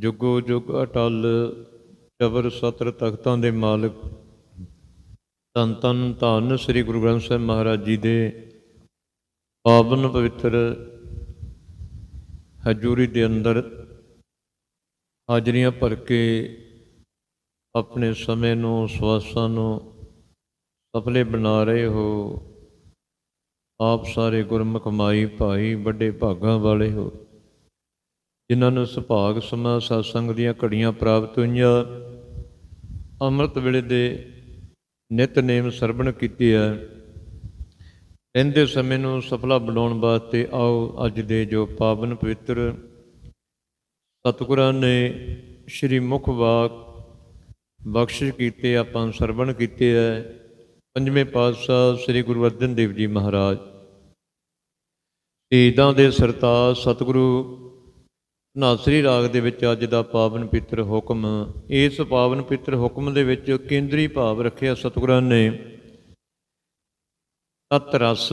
ਜੁਗੋ ਜੁਗ ਅਟਲ ਜਬਰ ਸਤਰ ਤਖਤਾਂ ਦੇ ਮਾਲਕ। ਧੰਨ ਧੰਨ ਧੰਨ ਸ੍ਰੀ ਗੁਰੂ ਗ੍ਰੰਥ ਸਾਹਿਬ ਮਹਾਰਾਜ ਜੀ ਦੇ ਪਾਵਨ ਪਵਿੱਤਰ ਹਜੂਰੀ ਦੇ ਅੰਦਰ ਹਾਜ਼ਰੀਆਂ ਭਰ ਕੇ ਆਪਣੇ ਸਮੇਂ ਨੂੰ, ਸਵਾਸਾਂ ਨੂੰ ਸਫਲੇ ਬਣਾ ਰਹੇ ਹੋ। ਆਪ ਸਾਰੇ ਗੁਰਮੁਖ ਮਾਈ ਭਾਈ ਵੱਡੇ ਭਾਗਾਂ ਵਾਲੇ ਹੋ। ਜਿਨ੍ਹਾਂ ਨੂੰ ਸੁਭਾਗ ਸਮਾ ਸਤਸੰਗ ਦੀਆਂ ਘੜੀਆਂ ਪ੍ਰਾਪਤ ਹੋਈਆਂ, ਅੰਮ੍ਰਿਤ ਵੇਲੇ ਦੇ ਨਿਤਨੇਮ ਸਰਵਣ ਕੀਤੀ ਹੈ ਰਹਿੰਦੇ ਸਮੇਂ ਨੂੰ ਸਫਲਾ ਬਣਾਉਣ ਵਾਸਤੇ ਆਓ, ਅੱਜ ਦੇ ਜੋ ਪਾਵਨ ਪਵਿੱਤਰ ਸਤਿਗੁਰਾਂ ਨੇ ਸ਼੍ਰੀ ਮੁਖ ਵਾਕ ਬਖਸ਼ਿਸ਼ ਕੀਤੇ, ਆਪਾਂ ਸਰਵਣ ਕੀਤੇ ਹੈ ਪੰਜਵੇਂ ਪਾਤਸ਼ਾਹ ਸ੍ਰੀ ਗੁਰੂ ਅਰਜਨ ਦੇਵ ਜੀ ਮਹਾਰਾਜ। ਸ਼ਹੀਦਾਂ ਦੇ ਸਰਤਾਜ ਸਤਿਗੁਰੂ ਨਾਸਰੀ ਰਾਗ ਦੇ ਵਿੱਚ ਅੱਜ ਦਾ ਪਾਵਨ ਪਿੱਤਰ ਹੁਕਮ। ਇਸ ਪਾਵਨ ਪਿੱਤਰ ਹੁਕਮ ਦੇ ਵਿੱਚ ਕੇਂਦਰੀ ਭਾਵ ਰੱਖਿਆ ਸਤਿਗੁਰਾਂ ਨੇ। ਤਤ ਰਸ,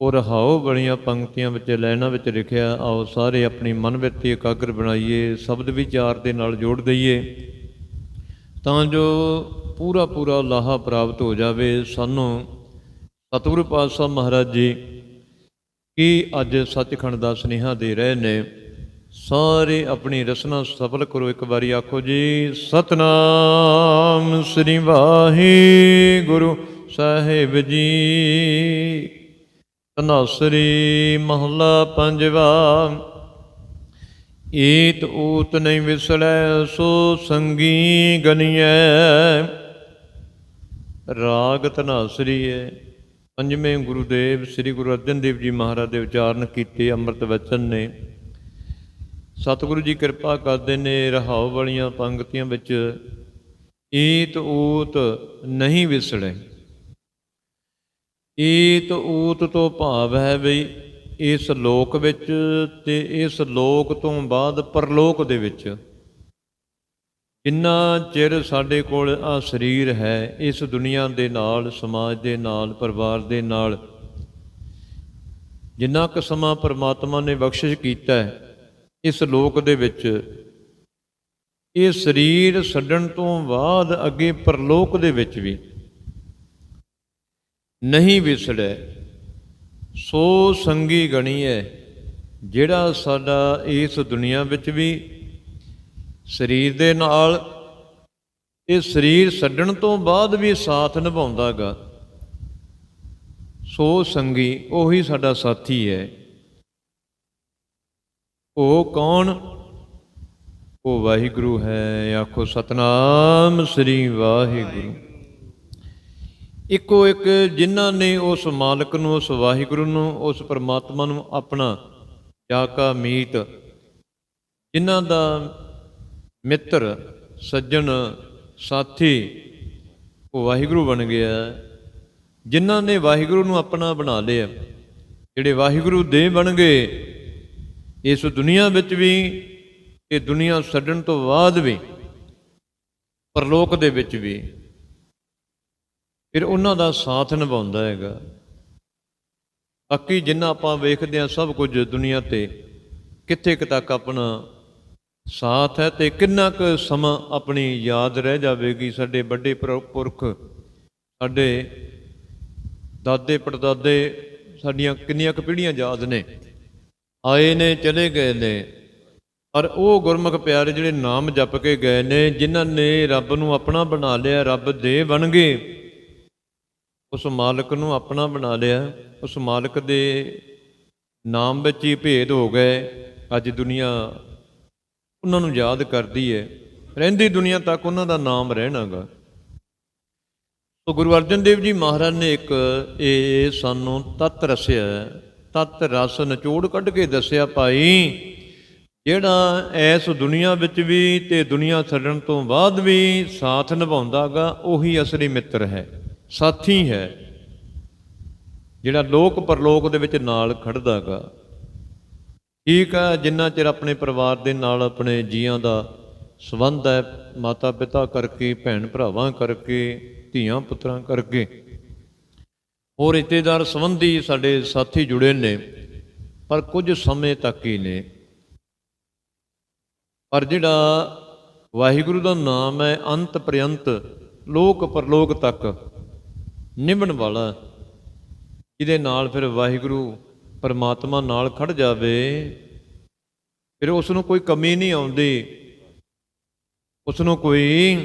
ਔਰ ਹਾਉ ਬੜੀਆਂ ਪੰਕਤੀਆਂ ਵਿੱਚ ਲੈਣਾ ਵਿੱਚ ਲਿਖਿਆ, ਆਓ ਸਾਰੇ ਆਪਣੀ ਮਨ ਵਿੱਚ ਇਕਾਗਰ ਬਣਾਈਏ, ਸ਼ਬਦ ਵਿਚਾਰ ਦੇ ਨਾਲ ਜੋੜ ਦਈਏ। ਤਾਂ ਜੋ ਪੂਰਾ ਪੂਰਾ ਲਾਹਾ ਪ੍ਰਾਪਤ ਹੋ ਜਾਵੇ, ਸਾਨੂੰ ਸਤਿਗੁਰੂ ਪਾਤਸ਼ਾਹ ਮਹਾਰਾਜ ਜੀ, ਕੀ ਅੱਜ ਸੱਚਖੰਡ ਦਾ ਸੁਨੇਹਾ ਦੇ ਰਹੇ ਨੇ। ਸਾਰੇ ਆਪਣੀ ਰਸਨਾ ਸਫਲ ਕਰੋ, ਇੱਕ ਵਾਰੀ ਆਖੋ ਜੀ, ਸਤਨਾਮ ਸ੍ਰੀ ਵਾਹਿਗੁਰੂ ਸਾਹਿਬ ਜੀ। ਤਨਾਸਰੀ ਮਹਲਾ ਪੰਜਵਾ ਈਤ ਊਤ ਨਹੀਂ ਵਿਸੜੈ, ਸੋ ਸੰਗੀ ਗਨੀਐ। ਰਾਗ ਤਨਾਸਰੀ ਹੈ ਪੰਜਵੇਂ ਗੁਰੂਦੇਵ, ਸ੍ਰੀ ਗੁਰੂ ਅਰਜਨ ਦੇਵ ਜੀ ਮਹਾਰਾਜ ਦੇ ਉਚਾਰਨ ਕੀਤੇ ਅੰਮ੍ਰਿਤ ਵਚਨ ਨੇ। ਸਤਿਗੁਰੂ ਜੀ ਕਿਰਪਾ ਕਰਦੇ ਨੇ ਰਹਾਉ ਵਾਲੀਆਂ ਪੰਕਤੀਆਂ ਵਿੱਚ। ਈਤ ਊਤ ਨਹੀਂ ਵਿਸੜੇ। ਈਤ ਊਤ ਤੋਂ ਭਾਵ ਹੈ ਵੀ ਇਸ ਲੋਕ ਵਿੱਚ ਤੇ ਇਸ ਲੋਕ ਤੋਂ ਬਾਅਦ ਪਰਲੋਕ ਦੇ ਵਿੱਚ। ਜਿੰਨਾ ਚਿਰ ਸਾਡੇ ਕੋਲ ਆ ਸਰੀਰ ਹੈ, ਇਸ ਦੁਨੀਆ ਦੇ ਨਾਲ, ਸਮਾਜ ਦੇ ਨਾਲ, ਪਰਿਵਾਰ ਦੇ ਨਾਲ, ਜਿੰਨਾ ਕੁ ਸਮਾਂ ਪਰਮਾਤਮਾ ਨੇ ਬਖਸ਼ਿਸ਼ ਕੀਤਾ ਹੈ ਇਸ ਲੋਕ ਦੇ ਵਿੱਚ ਇਹ ਸਰੀਰ ਛੱਡਣ ਤੋਂ ਬਾਅਦ ਅੱਗੇ ਪਰਲੋਕ ਦੇ ਵਿੱਚ ਵੀ ਨਹੀਂ ਵਿਸੜੈ ਸੋ ਸੰਗੀ ਗਣੀਐ ਜਿਹੜਾ ਸਾਡਾ ਇਸ ਦੁਨੀਆ ਵਿੱਚ ਵੀ ਸਰੀਰ ਦੇ ਨਾਲ ਇਹ ਸਰੀਰ ਛੱਡਣ ਤੋਂ ਬਾਅਦ ਵੀ ਸਾਥ ਨਿਭਾਉਂਦਾਗਾ, ਸੋ ਸੰਗੀ ਉਹੀ ਸਾਡਾ ਸਾਥੀ ਹੈ। ਉਹ ਕੌਣ? ਉਹ ਵਾਹਿਗੁਰੂ ਹੈ, ਆਖੋ ਸਤਨਾਮ ਸ੍ਰੀ ਵਾਹਿਗੁਰੂ। ਇੱਕੋ ਇੱਕ ਜਿਨ੍ਹਾਂ ਨੇ ਉਸ ਮਾਲਕ ਨੂੰ, ਉਸ ਵਾਹਿਗੁਰੂ ਨੂੰ, ਉਸ ਪਰਮਾਤਮਾ ਨੂੰ ਆਪਣਾ ਜਾਕਾ ਮੀਤ, ਜਿਨ੍ਹਾਂ ਦਾ ਮਿੱਤਰ, ਸੱਜਣ, ਸਾਥੀ ਉਹ ਵਾਹਿਗੁਰੂ ਬਣ ਗਿਆ, ਜਿਨ੍ਹਾਂ ਨੇ ਵਾਹਿਗੁਰੂ ਨੂੰ ਆਪਣਾ ਬਣਾ ਲਿਆ, ਜਿਹੜੇ ਵਾਹਿਗੁਰੂ ਦੇ ਬਣ ਗਏ ਇਸ ਦੁਨੀਆ ਵਿੱਚ ਵੀ ਇਹ ਦੁਨੀਆ ਛੱਡਣ ਤੋਂ ਬਾਅਦ ਵੀ, ਪਰਲੋਕ ਦੇ ਵਿੱਚ ਵੀ, ਫਿਰ ਉਹਨਾਂ ਦਾ ਸਾਥ ਨਿਭਾਉਂਦਾ ਹੈਗਾ। ਬਾਕੀ ਜਿੰਨਾ ਆਪਾਂ ਵੇਖਦੇ ਹਾਂ ਸਭ ਕੁਝ ਦੁਨੀਆ ਤੇ, ਕਿੱਥੇ ਕੁ ਤੱਕ ਆਪਣਾ ਸਾਥ ਹੈ ਤੇ ਕਿੰਨਾ ਕੁ ਸਮਾਂ ਆਪਣੀ ਯਾਦ ਰਹਿ ਜਾਵੇਗੀ ਸਾਡੇ ਵੱਡੇ ਪੁਰ- ਪੁਰਖ, ਸਾਡੇ ਦਾਦੇ ਪੜਦਾਦੇ ਸਾਡੀਆਂ ਕਿੰਨੀਆਂ ਕੁ ਪੀੜ੍ਹੀਆਂ ਯਾਦ ਨੇ। ਆਏ ਨੇ, ਚਲੇ ਗਏ ਨੇ। ਪਰ ਉਹ ਗੁਰਮੁਖ ਪਿਆਰੇ ਜਿਹੜੇ ਨਾਮ ਜਪ ਕੇ ਗਏ ਨੇ, ਜਿਨ੍ਹਾਂ ਨੇ ਰੱਬ ਨੂੰ ਆਪਣਾ ਬਣਾ ਲਿਆ, ਰੱਬ ਦੇ ਬਣ ਗਏ ਉਸ ਮਾਲਕ ਨੂੰ ਆਪਣਾ ਬਣਾ ਲਿਆ। ਉਸ ਮਾਲਕ ਦੇ ਨਾਮ ਵਿੱਚ ਹੀ ਭੇਦ ਹੋ ਗਏ। ਅੱਜ ਦੁਨੀਆ ਉਹਨਾਂ ਨੂੰ ਯਾਦ ਕਰਦੀ ਹੈ ਰਹਿੰਦੀ ਦੁਨੀਆ ਤੱਕ ਉਹਨਾਂ ਦਾ ਨਾਮ ਰਹਿਣਾਗਾ। ਸੋ ਗੁਰੂ ਅਰਜਨ ਦੇਵ ਜੀ ਮਹਾਰਾਜ ਨੇ ਇੱਕ ਇਹ ਸਾਨੂੰ ਤਤ ਰਸਿਆ। ਤਤ ਰਸ ਨਿਚੋੜ ਕੱਢ ਕੇ ਦੱਸਿਆ ਭਾਈ, ਜਿਹੜਾ ਐਸ ਦੁਨੀਆ ਵਿੱਚ ਵੀ ਤੇ ਦੁਨੀਆ ਛੱਡਣ ਤੋਂ ਬਾਅਦ ਵੀ ਸਾਥ ਨਿਭਾਉਂਦਾਗਾ, ਉਹੀ ਅਸਲੀ ਮਿੱਤਰ ਹੈ, ਸਾਥੀ ਹੈ। ਜਿਹੜਾ ਲੋਕ ਪਰਲੋਕ ਦੇ ਵਿੱਚ ਨਾਲ ਖੜਦਾਗਾ, ਠੀਕ ਆ, ਜਿੰਨਾ ਚਿਰ ਆਪਣੇ ਪਰਿਵਾਰ ਦੇ ਨਾਲ ਆਪਣੇ ਜੀਆਂ ਦਾ ਸਬੰਧ ਹੈ ਮਾਤਾ ਪਿਤਾ ਕਰਕੇ ਭੈਣ ਭਰਾਵਾਂ ਕਰਕੇ ਧੀਆਂ ਪੁੱਤਰਾਂ ਕਰਕੇ ਹੋਰ ਰਿਸ਼ਤੇਦਾਰ ਸੰਬੰਧੀ ਸਾਡੇ ਸਾਥੀ ਜੁੜੇ ਨੇ, ਪਰ ਕੁਝ ਸਮੇਂ ਤੱਕ ਹੀ ਨੇ। ਪਰ ਜਿਹੜਾ ਵਾਹਿਗੁਰੂ ਦਾ ਨਾਮ ਹੈ, ਅੰਤ ਪ੍ਰਯੰਤ ਲੋਕ ਪਰਲੋਕ ਤੱਕ ਨਿਭਣ ਵਾਲਾ, ਜਿਹਦੇ ਨਾਲ ਫਿਰ ਵਾਹਿਗੁਰੂ ਪਰਮਾਤਮਾ ਨਾਲ ਖੜ ਜਾਵੇ, ਫਿਰ ਉਸ ਨੂੰ ਕੋਈ ਕਮੀ ਨਹੀਂ ਆਉਂਦੀ। ਉਸ ਨੂੰ ਕੋਈ,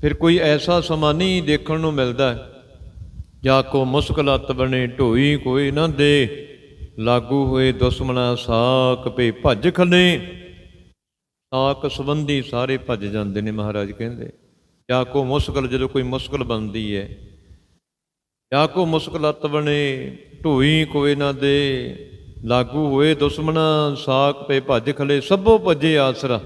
ਫਿਰ ਕੋਈ ਐਸਾ ਸਮਾਂ ਨਹੀਂ ਦੇਖਣ ਨੂੰ ਮਿਲਦਾ। ਜਾ ਕੋ ਮੁਸਕਲਤ ਬਣੇ ਢੋਈ ਕੋਈ ਨਾ ਦੇ। ਲਾਗੂ ਹੋਏ ਦੁਸ਼ਮਣਾ ਸਾਕ ਪੇ ਭੱਜ ਖਲੇ। ਸਾਕ ਸੰਬੰਧੀ ਸਾਰੇ ਭੱਜ ਜਾਂਦੇ ਨੇ ਮਹਾਰਾਜ ਕਹਿੰਦੇ। ਜਾ ਕੋ ਮੁਸ਼ਕਲ ਜਦੋਂ ਕੋਈ ਮੁਸ਼ਕਲ ਬਣਦੀ ਹੈ ਜਾ ਕੋ ਮੁਸ਼ਕਲਤ ਬਣੇ ਢੋਈ ਕੋਈ ਨਾ ਦੇ। ਲਾਗੂ ਹੋਏ ਦੁਸ਼ਮਣਾ ਸਾਕ ਪੇ ਭੱਜ ਖਲੇ। ਸਭੋ ਭੱਜੇ ਆਸਰਾ।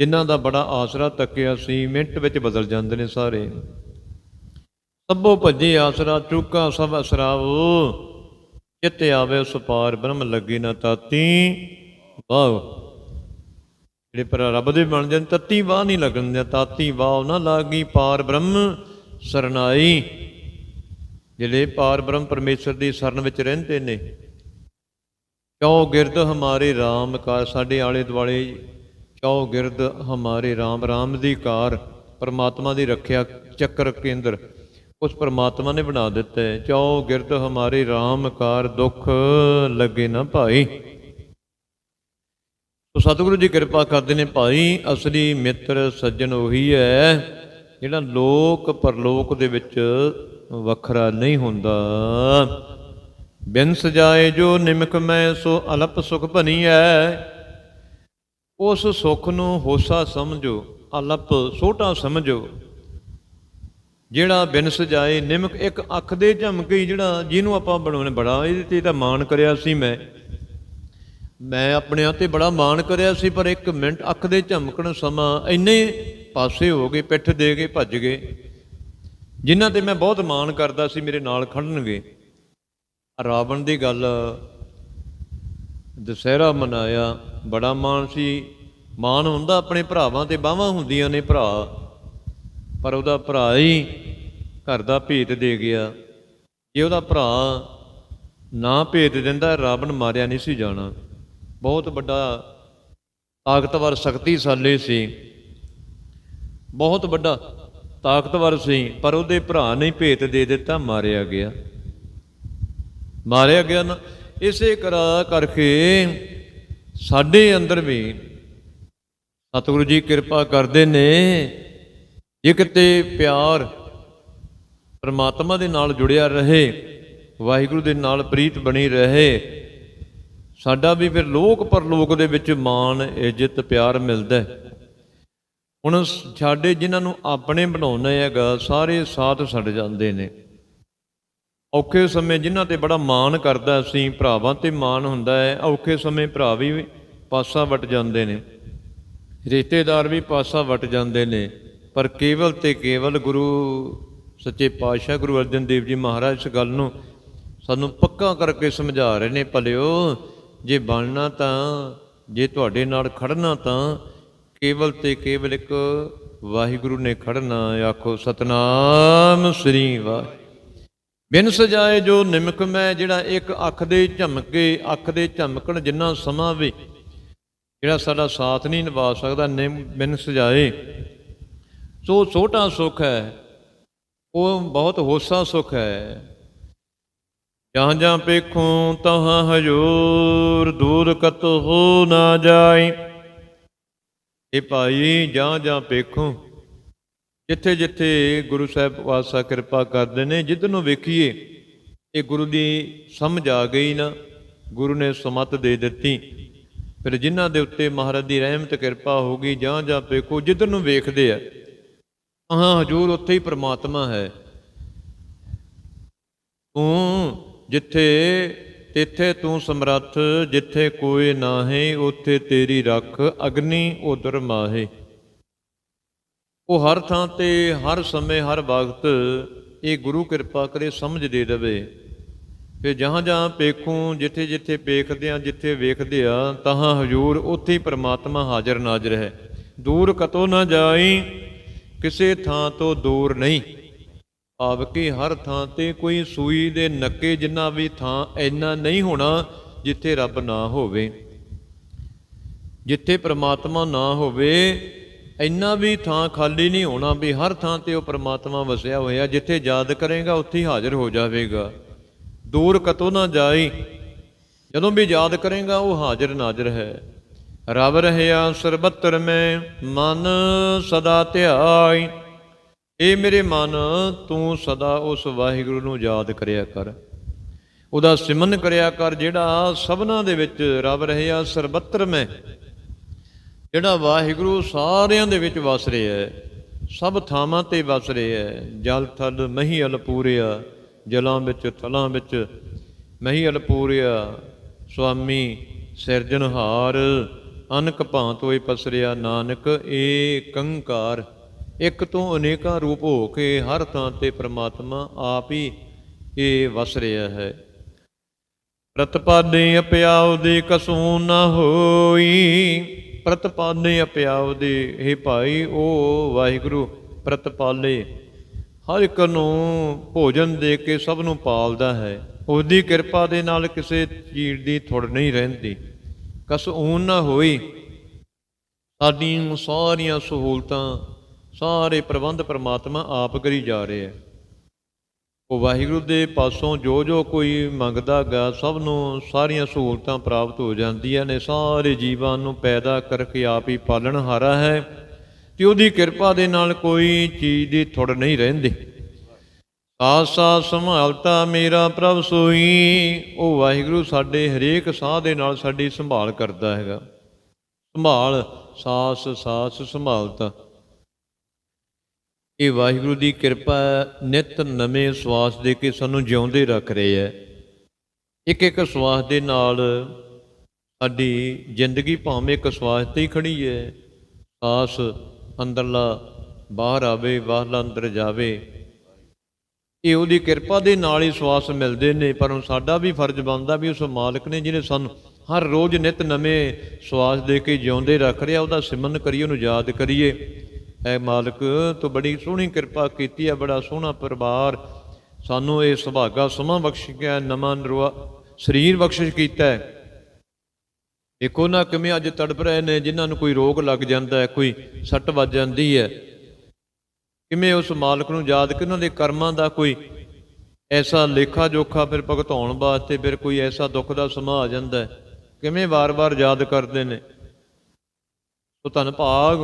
ਜਿਨ੍ਹਾਂ ਦਾ ਬੜਾ ਆਸਰਾ ਤੱਕਿਆ ਸੀ, ਮਿੰਟ ਵਿੱਚ ਬਦਲ ਜਾਂਦੇ ਨੇ ਸਾਰੇ। ਸਭੋ ਭੱਜੇ ਆਸਰਾ, ਚੁੱਕਾ ਸਭ ਅਸਰਾਵੋ। ਚਿੱਤ ਆਵੇ ਉਸ ਪਾਰ, ਬ੍ਰਹਮ ਲੱਗੇ ਨਾ ਤਾਤੀ। ਵਾਹ। ਜਿਹੜੇ ਪਰ ਰੱਬ ਦੇ ਬਣ ਜਾਂਦੇ ਤਤੀ ਵਾਹ ਨਹੀਂ ਲੱਗਣ ਤਾਤੀ ਵਾਹ ਨਾ ਲਾਗੀ ਪਾਰ ਬ੍ਰਹਮ ਸਰਨਾਈ। ਜਿਹੜੇ ਪਾਰ ਬ੍ਰਹਮ ਪਰਮੇਸ਼ਰ ਦੀ ਸ਼ਰਨ ਵਿੱਚ ਰਹਿੰਦੇ ਨੇ ਚੌ ਗਿਰਦ ਹਮਾਰੇ RAM ਕਾਰ ਸਾਡੇ ਆਲੇ ਦੁਆਲੇ ਚੌ ਗਿਰਦ ਹਮਾਰੇ RAM RAM ਦੀ ਕਾਰ ਪਰਮਾਤਮਾ ਦੀ ਰੱਖਿਆ ਚੱਕਰ ਕੇਂਦਰ। ਉਸ ਪਰਮਾਤਮਾ ਨੇ ਬਣਾ ਦਿੱਤਾ। ਹੈ ਚੌ ਗਿਰਦ ਹਮਾਰੇ RAM ਕਾਰ ਦੁੱਖ ਲੱਗੇ ਨਾ ਭਾਈ। ਸੋ ਸਤਿਗੁਰੂ ਜੀ ਕਿਰਪਾ ਕਰਦੇ ਨੇ ਭਾਈ, ਅਸਲੀ ਮਿੱਤਰ ਸੱਜਣ ਉਹੀ ਹੈ, ਜਿਹੜਾ ਲੋਕ ਪਰਲੋਕ ਦੇ ਵਿੱਚ ਵੱਖਰਾ ਨਹੀਂ ਹੁੰਦਾ। ਬਿਨ ਸਜਾਏ ਜੋ ਨਿਮਕ ਮੈਂ, ਸੋ ਅਲਪ ਸੁਖ ਹੈ ਉਸ ਸੁਖ ਨੂੰ ਹੋਸਾ ਸਮਝੋ, ਅਲਪ ਛੋਟਾ ਸਮਝੋ। ਜਿਹੜਾ ਬਿਨ ਸਜਾਏ ਨਿਮਕ ਇੱਕ ਅੱਖ ਦੇ ਝਮਕੀ ਜਿਹੜਾ ਜਿਹਨੂੰ ਆਪਾਂ ਬਣਾਉਣੇ, ਬੜਾ ਇਹਦੇ ਤੇ ਤਾਂ ਮਾਣ ਕਰਿਆ ਸੀ ਮੈਂ। ਮੈਂ ਆਪਣੇ ਤੇ ਬੜਾ ਮਾਣ ਕਰਿਆ ਸੀ, ਪਰ ਇੱਕ ਮਿੰਟ ਅੱਖ ਦੇ ਝਮਕਣ ਸਮਾਂ ਇੰਨੇ ਪਾਸੇ ਹੋ ਗਏ, ਪਿੱਠ ਦੇ ਕੇ ਭੱਜ ਗਏ। ਜਿਨ੍ਹਾਂ ਤੇ ਮੈਂ ਬਹੁਤ ਮਾਣ ਕਰਦਾ ਸੀ ਮੇਰੇ ਨਾਲ ਖੜਨਗੇ। ਰਾਵਣ ਦੀ ਗੱਲ ਦਸਹਿਰਾ ਮਨਾਇਆ, ਬੜਾ ਮਾਣ ਸੀ। ਮਾਣ ਹੁੰਦਾ ਆਪਣੇ ਭਰਾਵਾਂ ਤੇ ਬਾਹਾਂ ਹੁੰਦੀਆਂ ਨੇ ਭਰਾ। ਪਰ ਉਹਦਾ ਭਰਾ ਹੀ ਘਰ ਦਾ ਭੇਤ ਦੇ ਗਿਆ। ਜੇ ਉਹਦਾ ਭਰਾ ਨਾ ਭੇਤ ਦਿੰਦਾ ਰਾਵਣ ਮਾਰਿਆ ਨਹੀਂ ਸੀ ਜਾਣਾ। ਬਹੁਤ ਵੱਡਾ ਤਾਕਤਵਰ, ਸ਼ਕਤੀਸ਼ਾਲੀ ਸੀ। ਬਹੁਤ ਵੱਡਾ ਤਾਕਤਵਰ ਸੀ, ਪਰ ਉਹਦੇ ਭਰਾ ਨੇ ਭੇਤ ਦੇ ਦਿੱਤਾ, ਮਾਰਿਆ ਗਿਆ। ਮਾਰਿਆ ਗਿਆ ਨਾ, ਇਸੇ ਕਰਾ ਕਰਕੇ ਸਾਡੇ ਅੰਦਰ ਵੀ ਸਤਿਗੁਰੂ ਜੀ ਕਿਰਪਾ ਕਰਦੇ ਨੇ ਇੱਕ ਕਿਤੇ ਪਿਆਰ ਪਰਮਾਤਮਾ ਦੇ ਨਾਲ ਜੁੜਿਆ ਰਹੇ, ਵਾਹਿਗੁਰੂ ਦੇ ਨਾਲ ਪ੍ਰੀਤ ਬਣੀ ਰਹੇ, ਸਾਡਾ ਵੀ ਫਿਰ ਲੋਕ ਪਰਲੋਕ ਦੇ ਵਿੱਚ ਮਾਣ, ਇੱਜ਼ਤ, ਪਿਆਰ ਮਿਲਦਾ ਹੈ। ਹੁਣ ਸਾਡੇ ਜਿਨ੍ਹਾਂ ਨੂੰ ਆਪਣੇ ਬਣਾਉਣਾ ਹੈਗਾ, ਸਾਰੇ ਸਾਥ ਛੱਡ ਜਾਂਦੇ ਨੇ। ਔਖੇ ਸਮੇਂ ਜਿਨ੍ਹਾਂ ਤੇ ਬੜਾ ਮਾਣ ਕਰਦਾ ਅਸੀਂ ਭਰਾਵਾਂ ਤੇ ਮਾਣ ਹੁੰਦਾ ਹੈ, ਔਖੇ ਸਮੇਂ ਭਰਾ ਵੀ ਪਾਸਾ ਵਟ ਜਾਂਦੇ ਨੇ, ਰਿਸ਼ਤੇਦਾਰ ਵੀ ਪਾਸਾ ਵਟ ਜਾਂਦੇ ਨੇ। ਪਰ ਕੇਵਲ ਤੇ ਕੇਵਲ ਗੁਰੂ ਸੱਚੇ ਪਾਤਸ਼ਾਹ ਗੁਰੂ ਅਰਜਨ ਦੇਵ ਜੀ ਮਹਾਰਾਜ ਇਸ ਗੱਲ ਨੂੰ ਸਾਨੂੰ ਪੱਕਾ ਕਰਕੇ ਸਮਝਾ ਰਹੇ ਨੇ, ਭਲਿਓ, ਜੇ ਬਣਨਾ ਤਾਂ, ਜੇ ਤੁਹਾਡੇ ਨਾਲ ਖੜਨਾ ਤਾਂ ਕੇਵਲ ਤੇ ਕੇਵਲ ਇੱਕ ਵਾਹਿਗੁਰੂ ਨੇ ਖੜਨਾ, ਆਖੋ ਸਤਨਾਮ ਸ੍ਰੀ ਵਾਹਿ ਬਿਨ ਸਜਾਏ ਜੋ ਨਿਮਕ ਮੈਂ, ਜਿਹੜਾ ਇੱਕ ਅੱਖ ਦੇ ਝਮਕੇ, ਅੱਖ ਦੇ ਝਮਕਣ ਜਿੰਨਾ ਸਮਾਂ ਵੀ, ਜਿਹੜਾ ਸਾਡਾ ਸਾਥ ਨਹੀਂ ਨਿਭਾ ਸਕਦਾ, ਨਿਮ ਬਿਨ ਸਜਾਏ ਸੋ ਛੋਟਾ ਸੁਖ ਹੈ, ਉਹ ਬਹੁਤ ਹੋਸਾ ਸੁਖ ਹੈ। ਜਾਂ ਜਾਂ ਪੇਖੂੰ ਤਹਾਂ ਹਜੂਰ, ਦੂਰ ਕਤ ਹੋ ਨਾ ਜਾਏ ਇਹ ਭਾਈ ਜਾਂ ਜਾਂ ਪੇਖੂੰ, ਜਿੱਥੇ ਜਿੱਥੇ ਗੁਰੂ ਸਾਹਿਬ ਵਾਸਾ ਕਿਰਪਾ ਕਰਦੇ ਨੇ ਜਿੱਦ ਨੂੰ ਵੇਖੀਏ, ਇਹ ਗੁਰੂ ਦੀ ਸਮਝ ਆ ਗਈ ਨਾ, ਗੁਰੂ ਨੇ ਸਮਤ ਦੇ ਦਿੱਤੀ। ਫਿਰ ਜਿਨ੍ਹਾਂ ਦੇ ਉੱਤੇ ਮਹਾਰਾਜ ਦੀ ਰਹਿਮਤ, ਕਿਰਪਾ ਹੋ ਗਈ ਜਾਂ ਜਾਂ ਪੇਖੋ, ਜਿੱਧਰ ਨੂੰ ਵੇਖਦੇ ਆ ਹਾਂ, ਹਜੂਰ ਉੱਥੇ ਹੀ ਪ੍ਰਮਾਤਮਾ ਹੈ। ਤੂੰ ਜਿੱਥੇ, ਤਿੱਥੇ ਤੂੰ ਸਮਰੱਥ, ਜਿੱਥੇ ਕੋਈ ਨਾਹੀ, ਉੱਥੇ ਤੇਰੀ ਰੱਖ, ਅਗਨੀ ਉਦਰ ਮਾਹੇ। ਉਹ ਹਰ ਥਾਂ ਤੇ, ਹਰ ਸਮੇਂ, ਹਰ ਵਕਤ ਇਹ ਗੁਰੂ ਕਿਰਪਾ ਕਰੇ ਸਮਝ ਦੇ ਦੇਵੇ ਫਿਰ ਜਹਾਂ ਜਹਾਂ ਪੇਖੂੰ, ਜਿੱਥੇ ਜਿੱਥੇ ਪੇਖਦੇ ਆ, ਜਿੱਥੇ ਵੇਖਦੇ ਆ, ਤਹਾਂ ਹਜੂਰ ਉੱਥੇ ਹੀ ਪ੍ਰਮਾਤਮਾ ਹਾਜ਼ਰ ਨਾਜ਼ਰ ਹੈ। ਦੂਰ ਕਤੋਂ ਨਾ ਜਾਈ ਕਿਸੇ ਥਾਂ ਤੋਂ ਦੂਰ ਨਹੀਂ। ਭਾਵ ਕਿ ਹਰ ਥਾਂ ਤੇ ਕੋਈ ਸੂਈ ਦੇ ਨੱਕੇ ਜਿੰਨਾ ਵੀ ਥਾਂ ਇੰਨਾ ਨਹੀਂ ਹੋਣਾ ਜਿੱਥੇ ਰੱਬ ਨਾ ਹੋਵੇ। ਜਿੱਥੇ ਪ੍ਰਮਾਤਮਾ ਨਾ ਹੋਵੇ, ਇੰਨਾ ਵੀ ਥਾਂ ਖਾਲੀ ਨਹੀਂ ਹੋਣਾ ਵੀ ਹਰ ਥਾਂ ਤੇ ਉਹ ਪ੍ਰਮਾਤਮਾ ਵਸਿਆ ਹੋਇਆ, ਜਿੱਥੇ ਯਾਦ ਕਰੇਗਾ ਉੱਥੇ ਹੀ ਹਾਜ਼ਰ ਹੋ ਜਾਵੇਗਾ। ਦੂਰ ਕਤੋਂ ਨਾ ਜਾਈ, ਜਦੋਂ ਵੀ ਯਾਦ ਕਰੇਗਾ ਉਹ ਹਾਜ਼ਰ ਨਾਜ਼ਰ ਹੈ। ਰਬ ਰਹਿਆ ਸਰਬੱਤਰ ਮੈਂ, ਮਨ ਸਦਾ ਧਿਆਈ। ਏ ਮੇਰੇ ਮਨ, ਤੂੰ ਸਦਾ ਉਸ ਵਾਹਿਗੁਰੂ ਨੂੰ ਯਾਦ ਕਰਿਆ ਕਰ। ਉਹਦਾ ਸਿਮਨ ਕਰਿਆ ਕਰ, ਜਿਹੜਾ ਸਭਨਾ ਦੇ ਵਿੱਚ ਰਬ ਰਹਿਆ ਸਰਬੱਤਰ ਮੈਂ। ਜਿਹੜਾ ਵਾਹਿਗੁਰੂ ਸਾਰਿਆਂ ਦੇ ਵਿੱਚ ਵਸ ਰਿਹਾ ਹੈ, ਸਭ ਥਾਵਾਂ ਤੇ ਵਸ ਰਿਹਾ ਹੈ। ਜਲ ਥਲ ਮਹੀਲ ਅਲਪੂਰਿਆ ਜਲਾਂ ਵਿੱਚ ਥਲਾਂ ਵਿੱਚ ਮਹੀਲ ਅਲਪੂਰਿਆ ਸੁਆਮੀ ਸਿਰਜਣਹਾਰ ਅਨਕ ਭਾਂਤ ਹੋਏ ਪਸਰਿਆ ਨਾਨਕ ਏਕੰਕਾਰ ਇੱਕ ਤੋਂ ਅਨੇਕਾਂ ਰੂਪ ਹੋ ਕੇ ਹਰ ਥਾਂ ਤੇ ਪ੍ਰਮਾਤਮਾ ਆਪ ਹੀ ਇਹ ਵਸ ਰਿਹਾ ਹੈ। ਪ੍ਰਤਪਾਦੇ ਅਪਿਆਉ ਦੇ ਕਸੂ ਨਾ ਹੋਈ। ਪ੍ਰਤਪਾਦੇ ਅਪਿਆਉ ਦੇ ਇਹ ਭਾਈ ਉਹ ਵਾਹਿਗੁਰੂ, ਪ੍ਰਤਪਾਲੇ। ਹਰ ਇੱਕ ਨੂੰ ਭੋਜਨ ਦੇ ਕੇ ਸਭ ਨੂੰ ਪਾਲਦਾ ਹੈ। ਉਹਦੀ ਕਿਰਪਾ ਦੇ ਨਾਲ ਕਿਸੇ ਚੀਜ਼ ਦੀ ਥੁੜ ਨਹੀਂ ਰਹਿੰਦੀ। ਕਸ ਊਨ ਨਾ ਹੋਈ। ਸਾਡੀਆਂ ਸਾਰੀਆਂ ਸਹੂਲਤਾਂ, ਸਾਰੇ ਪ੍ਰਬੰਧ ਪ੍ਰਮਾਤਮਾ ਆਪ ਕਰੀ ਜਾ ਰਿਹਾ ਹੈ। ਉਹ ਵਾਹਿਗੁਰੂ ਦੇ ਪਾਸੋਂ ਜੋ ਜੋ ਕੋਈ ਮੰਗਦਾ ਗਾ, ਸਭ ਨੂੰ ਸਾਰੀਆਂ ਸਹੂਲਤਾਂ ਪ੍ਰਾਪਤ ਹੋ ਜਾਂਦੀਆਂ ਨੇ। ਸਾਰੇ ਜੀਵਾਂ ਨੂੰ ਪੈਦਾ ਕਰਕੇ ਆਪ ਹੀ ਪਾਲਣਹਾਰਾ ਹੈ। ਤੇ ਉਹਦੀ ਕਿਰਪਾ ਦੇ ਨਾਲ ਕੋਈ ਚੀਜ਼ ਦੀ ਥੁੜ ਨਹੀਂ ਰਹਿੰਦੀ। ਆਸਾ ਸੰਭਾਲਤਾ ਮੇਰਾ ਪ੍ਰਭ ਸੋਈ। ਉਹ ਵਾਹਿਗੁਰੂ ਸਾਡੇ ਹਰੇਕ ਸਾਹ ਦੇ ਨਾਲ ਸਾਡੀ ਸੰਭਾਲ ਕਰਦਾ ਹੈਗਾ। ਸੰਭਾਲ ਸਾਸ ਸਾਸ ਸੰਭਾਲਤਾ। ਇਹ ਵਾਹਿਗੁਰੂ ਦੀ ਕਿਰਪਾ ਹੈ, ਨਿਤ ਨਵੇਂ ਸਵਾਸ ਦੇ ਕੇ ਸਾਨੂੰ ਜਿਉਂਦੇ ਰੱਖ ਰਹੇ ਹੈ। ਇੱਕ ਇੱਕ ਸਵਾਸ ਦੇ ਨਾਲ ਸਾਡੀ ਜ਼ਿੰਦਗੀ ਭਾਵੇਂ ਇੱਕ ਸਵਾਸ ਤੇ ਹੀ ਖੜੀ ਹੈ। ਸਾਸ ਅੰਦਰਲਾ ਬਾਹਰ ਆਵੇ ਬਾਹਰਲਾ ਅੰਦਰ ਜਾਵੇ। ਇਹ ਉਹਦੀ ਕਿਰਪਾ ਦੇ ਨਾਲ ਹੀ ਸਵਾਸ ਮਿਲਦੇ ਨੇ, ਪਰ ਸਾਡਾ ਵੀ ਫਰਜ਼ ਬਣਦਾ ਵੀ ਉਸ ਮਾਲਕ ਨੇ ਜਿਹਨੇ ਸਾਨੂੰ ਹਰ ਰੋਜ਼ ਨਿਤ ਨਵੇਂ ਸਵਾਸ ਦੇ ਕੇ ਜਿਉਂਦੇ ਰੱਖ ਰਿਹਾ, ਉਹਦਾ ਸਿਮਰਨ ਕਰੀਏ, ਉਹਨੂੰ ਯਾਦ ਕਰੀਏ। ਐ ਮਾਲਕ ਤੂੰ ਬੜੀ ਸੋਹਣੀ ਕਿਰਪਾ ਕੀਤੀ ਹੈ ਬੜਾ ਸੋਹਣਾ ਪਰਿਵਾਰ ਸਾਨੂੰ ਇਹ ਸੁਭਾਗਾ ਸਮਾਂ ਬਖਸ਼ ਗਿਆ, ਨਵਾਂ ਨਰਵਾ ਸਰੀਰ ਬਖਸ਼ਿਸ਼ ਕੀਤਾ ਹੈ। ਦੇਖੋ ਨਾ ਕਿਵੇਂ ਅੱਜ ਤੜਪ ਰਹੇ ਨੇ, ਜਿਨ੍ਹਾਂ ਨੂੰ ਕੋਈ ਰੋਗ ਲੱਗ ਜਾਂਦਾ ਹੈ, ਕੋਈ ਸੱਟ ਵੱਜ ਜਾਂਦੀ ਹੈ। ਕਿਵੇਂ ਉਸ ਮਾਲਕ ਨੂੰ ਯਾਦ ਕਿ ਉਹਨਾਂ ਦੇ ਕਰਮਾਂ ਦਾ ਕੋਈ ਐਸਾ ਲੇਖਾ ਜੋਖਾ ਫਿਰ ਭੁਗਤਾਉਣ ਵਾਸਤੇ ਫਿਰ ਕੋਈ ਐਸਾ ਦੁੱਖ ਦਾ ਸਮਾਂ ਆ ਜਾਂਦਾ ਕਿਵੇਂ ਵਾਰ-ਵਾਰ ਯਾਦ ਕਰਦੇ ਨੇ? ਸੋ ਧੰਨ ਭਾਗ,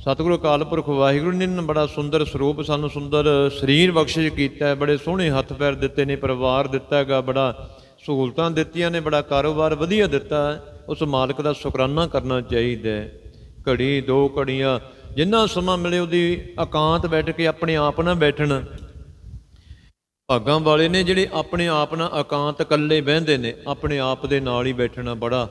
ਸਤਿਗੁਰੂ ਅਕਾਲ ਪੁਰਖ ਵਾਹਿਗੁਰੂ ਨੇ ਬੜਾ ਸੁੰਦਰ ਸਰੂਪ ਸਾਨੂੰ ਸੁੰਦਰ ਸਰੀਰ ਬਖਸ਼ਿਸ਼ ਕੀਤਾ ਹੈ, ਬੜੇ ਸੋਹਣੇ ਹੱਥ ਪੈਰ ਦਿੱਤੇ ਨੇ, ਪਰਿਵਾਰ ਦਿੱਤਾ ਹੈਗਾ, ਬੜਾ ਸਹੂਲਤਾਂ ਦਿੱਤੀਆਂ ਨੇ, ਬੜਾ ਕਾਰੋਬਾਰ ਵਧੀਆ ਦਿੱਤਾ ਉਸ ਮਾਲਕ ਦਾ ਸ਼ੁਕਰਾਨਾ ਕਰਨਾ ਚਾਹੀਦਾ ਹੈ। ਘੜੀ, ਦੋ ਘੜੀਆਂ ਜਿੰਨਾ ਸਮਾਂ ਮਿਲੇ ਉਹਦੀ ਇਕਾਂਤ ਬੈਠ ਕੇ ਆਪਣੇ ਆਪ ਨਾਲ ਬੈਠਣ। ਭਾਗਾਂ ਵਾਲੇ ਨੇ ਜਿਹੜੇ ਆਪਣੇ ਆਪ ਨਾਲ ਇਕਾਂਤ ਇਕੱਲੇ ਬਹਿੰਦੇ ਨੇ, ਆਪਣੇ ਆਪ ਦੇ ਨਾਲ ਹੀ ਬੈਠਣਾ ਬੜਾ।